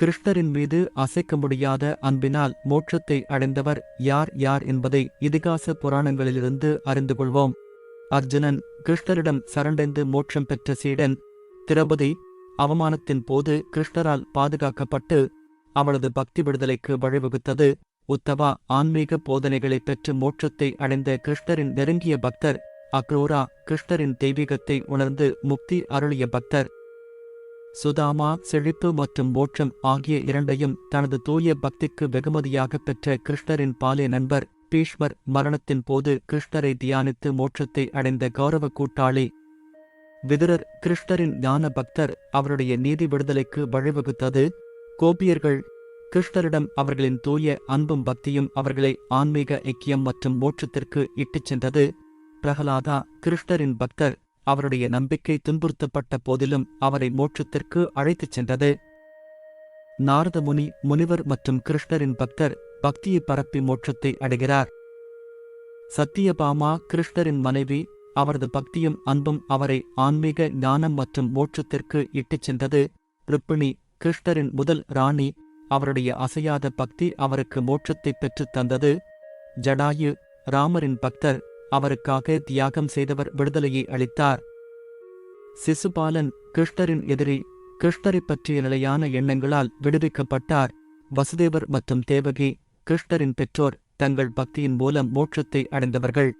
கிருஷ்ணரின் மீது அசைக்க முடியாத அன்பினால் மோட்சத்தை அடைந்தவர் யார் யார் என்பதை இதிகாச புராணங்களிலிருந்து அறிந்து கொள்வோம். அர்ஜுனன் கிருஷ்ணரிடம் சரண்டைந்து மோட்சம் பெற்ற சீடன் திரௌபதி அவமானத்தின் போது கிருஷ்ணரால் பாதுகாக்கப்பட்டு அவளது பக்தி விடுதலைக்கு வழிவகுத்தது. உத்தவா ஆன்மீக போதனைகளை பெற்று மோட்சத்தை அடைந்த கிருஷ்ணரின் நெருங்கிய பக்தர் அக்ரோரா கிருஷ்ணரின் தெய்வீகத்தை உணர்ந்து முக்தி அருளிய பக்தர். சுதாமா செழிப்பு மற்றும் மோட்சம் ஆகிய இரண்டையும் தனது தூய பக்திக்கு வெகுமதியாக பெற்ற கிருஷ்ணரின் பாலே நண்பர் பீஷ்மர் மரணத்தின் போது கிருஷ்ணரை தியானித்து மோட்சத்தை அடைந்த கௌரவ கூட்டாளி. விதுரர் கிருஷ்ணரின் ஞான பக்தர் அவருடைய நீதி விடுதலைக்கு வழிவகுத்தது. கோபியர்கள் கிருஷ்ணரிடம் அவர்களின் தூய அன்பும் பக்தியும் அவர்களை ஆன்மீக ஐக்கியம் மற்றும் மோட்சத்திற்கு இட்டுச் சென்றது. பிரகலாதா கிருஷ்ணரின் பக்தர் அவருடைய நம்பிக்கை துன்புறுத்தப்பட்ட போதிலும் அவரை மோட்சத்திற்கு அழைத்துச் சென்றது. நாரத முனி முனிவர் மற்றும் கிருஷ்ணரின் பக்தர் பக்தியை பரப்பி மோட்சத்தை அடைகிறார். சத்தியபாமா கிருஷ்ணரின் மனைவி அவரது பக்தியும் அன்பும் அவரை ஆன்மீக ஞானம் மற்றும் மோட்சத்திற்கு இட்டுச் சென்றது. ருப்பிணி கிருஷ்ணரின் முதல் ராணி அவருடைய அசையாத பக்தி அவருக்கு மோட்சத்தை பெற்றுத் தந்தது. ஜடாயு ராமரின் பக்தர் அவருக்காக தியாகம் செய்தவர் விடுதலையை அளித்தார். சிசுபாலன் கிருஷ்ணரின் எதிரி கிருஷ்ணரைப் பற்றிய நிலையான எண்ணங்களால் விடுவிக்கப்பட்டார். வசுதேவர் மற்றும் தேவகி கிருஷ்ணரின் பெற்றோர் தங்கள் பக்தியின் மூலம் மோட்சத்தை அடைந்தவர்கள்.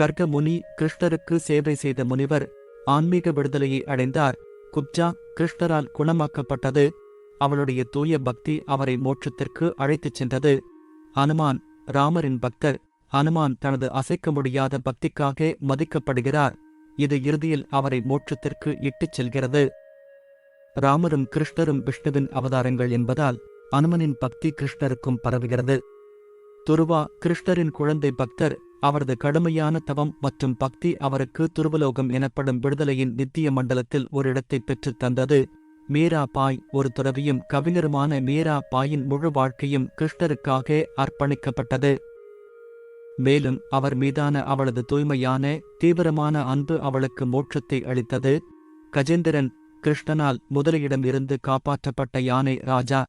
கர்க முனி கிருஷ்ணருக்கு சேவை செய்த முனிவர் ஆன்மீக விடுதலையை அடைந்தார். குப்ஜா கிருஷ்ணரால் குணமாக்கப்பட்டது. அவளுடைய தூய பக்தி அவரை மோட்சத்திற்கு அழைத்துச் சென்றது. அனுமான் ராமரின் பக்தர் அனுமான் தனது அசைக்க முடியாத பக்திக்காக மதிக்கப்படுகிறார். இது இறுதியில் அவரை மோட்சத்திற்கு இட்டுச் செல்கிறது. ராமரும் கிருஷ்ணரும் விஷ்ணுவின் அவதாரங்கள் என்பதால் அனுமனின் பக்தி கிருஷ்ணருக்கும் பரவுகிறது. துருவா கிருஷ்ணரின் குழந்தை பக்தர் அவரது கடுமையான தவம் மற்றும் பக்தி அவருக்கு துருவலோகம் எனப்படும் விடுதலையின் நித்திய மண்டலத்தில் ஒரு இடத்தை பெற்றுத் தந்தது. மீரா பாய் ஒரு துறவியும் கவிஞருமான மீரா பாயின் முழு வாழ்க்கையும் கிருஷ்ணருக்காக அர்ப்பணிக்கப்பட்டது. மேலும் அவர் மீதான அவளது தூய்மையான தீவிரமான அன்பு அவளுக்கு மோட்சத்தை அளித்தது. கஜேந்திரன் கிருஷ்ணனால் முதலியிடம் இருந்து காப்பாற்றப்பட்ட யானை ராஜா.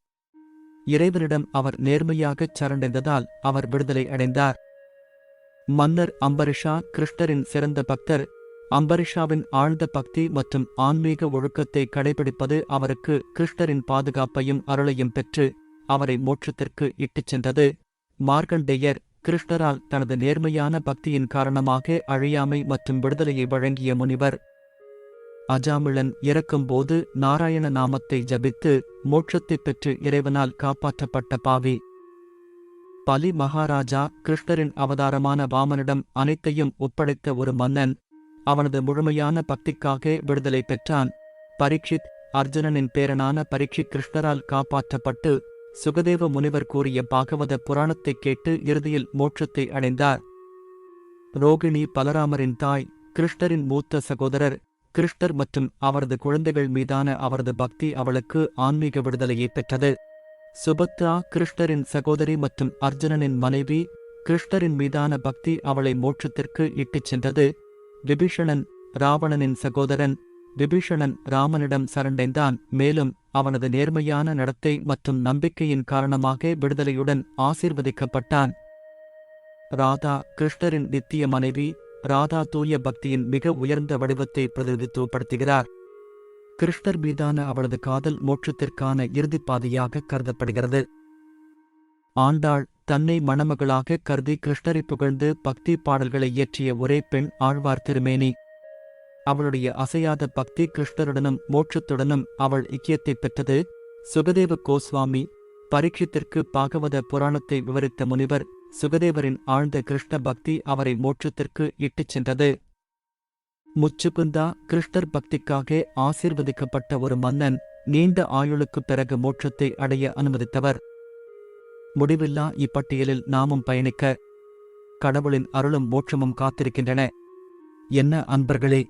இறைவனிடம் அவர் நேர்மையாகச் சரணடைந்ததால் அவர் விடுதலை அடைந்தார். மன்னர் அம்பரிஷா கிருஷ்ணரின் சிறந்த பக்தர். அம்பரிஷாவின் ஆழ்ந்த பக்தி மற்றும் ஆன்மீக ஒழுக்கத்தை கடைபிடிப்பது அவருக்கு கிருஷ்ணரின் பாதுகாப்பையும் அருளையும் பெற்று அவரை மோட்சத்திற்கு இட்டுச் சென்றது. மார்கண்டேயர் கிருஷ்ணரால் தனது நேர்மையான பக்தியின் காரணமாக அழியாமை மற்றும் விடுதலையை வழங்கிய முனிவர். அஜாமிளன் இறக்கும்போது நாராயண நாமத்தை ஜபித்து மோட்சத்தைப் பெற்று இறைவனால் காப்பாற்றப்பட்ட பாவி. பலி மகாராஜா கிருஷ்ணரின் அவதாரமான வாமனிடம் அனைத்தையும் ஒப்படைத்த ஒரு மன்னன் அவனது முழுமையான பக்திக்காக விடுதலை பெற்றான். பரீட்சித் அர்ஜுனனின் பேரனான பரீட்சித் கிருஷ்ணரால் காப்பாற்றப்பட்டு சுகதேவ முனிவர் கூறிய பாகவத புராணத்தைக் கேட்டு இறுதியில் மோட்சத்தை அடைந்தார். ரோகிணி பலராமரின் தாய் கிருஷ்ணரின் மூத்த சகோதரர் கிருஷ்ணர் மற்றும் அவரது குழந்தைகள் மீதான அவரது பக்தி அவளுக்கு ஆன்மீக விடுதலையை பெற்றது. சுபத்ரா கிருஷ்ணரின் சகோதரி மற்றும் அர்ஜுனனின் மனைவி கிருஷ்ணரின் மீதான பக்தி அவளை மோட்சத்திற்கு இட்டுச் சென்றது. விபீஷணன் ராவணனின் சகோதரன் விபீஷணன் ராமனிடம் சரண்டைந்தான். மேலும் அவனது நேர்மையான நடத்தை மற்றும் நம்பிக்கையின் காரணமாக விடுதலையுடன் ஆசீர்வதிக்கப்பட்டான். ராதா கிருஷ்ணரின் நித்திய மனைவி ராதா தூய பக்தியின் மிக உயர்ந்த வடிவத்தை பிரதிநிதித்துவப்படுத்துகிறார். கிருஷ்ணர் மீதான அவளது காதல் மோட்சத்திற்கான இறுதிப்பாதையாக கருதப்படுகிறது. ஆண்டாள் தன்னை மணமகளாக கருதி கிருஷ்ணரை புகழ்ந்து பக்தி பாடல்களை இயற்றிய ஒரே பெண் ஆழ்வார் திருமேனி. அவளுடைய அசையாத பக்தி கிருஷ்ணருடனும் மோட்சத்துடனும் அவள் இக்கியத்தைப் பெற்றது. சுகதேவ கோஸ்வாமி பரீட்சித்திற்கு பாகவத புராணத்தை விவரித்த முனிவர் சுகதேவரின் ஆழ்ந்த கிருஷ்ண பக்தி அவரை மோட்சத்திற்கு இட்டுச் சென்றது. முச்சுகுந்தா கிருஷ்ணர் பக்திக்காக ஆசீர்வதிக்கப்பட்ட ஒரு மன்னன் நீண்ட ஆயுளுக்குப் பிறகு மோட்சத்தை அடைய அனுமதித்தவர். முடிவில்லா இப்பட்டியலில் நாமும் பயணிக்க கடவுளின் அருளும் மோட்சமும் காத்திருக்கின்றன. என்ன அன்பர்களே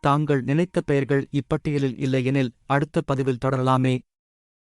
தாங்கள் நினைத்த பெயர்கள் இப்பட்டியலில் இல்லையெனில் அடுத்த பதிவில் தொடரலாமே.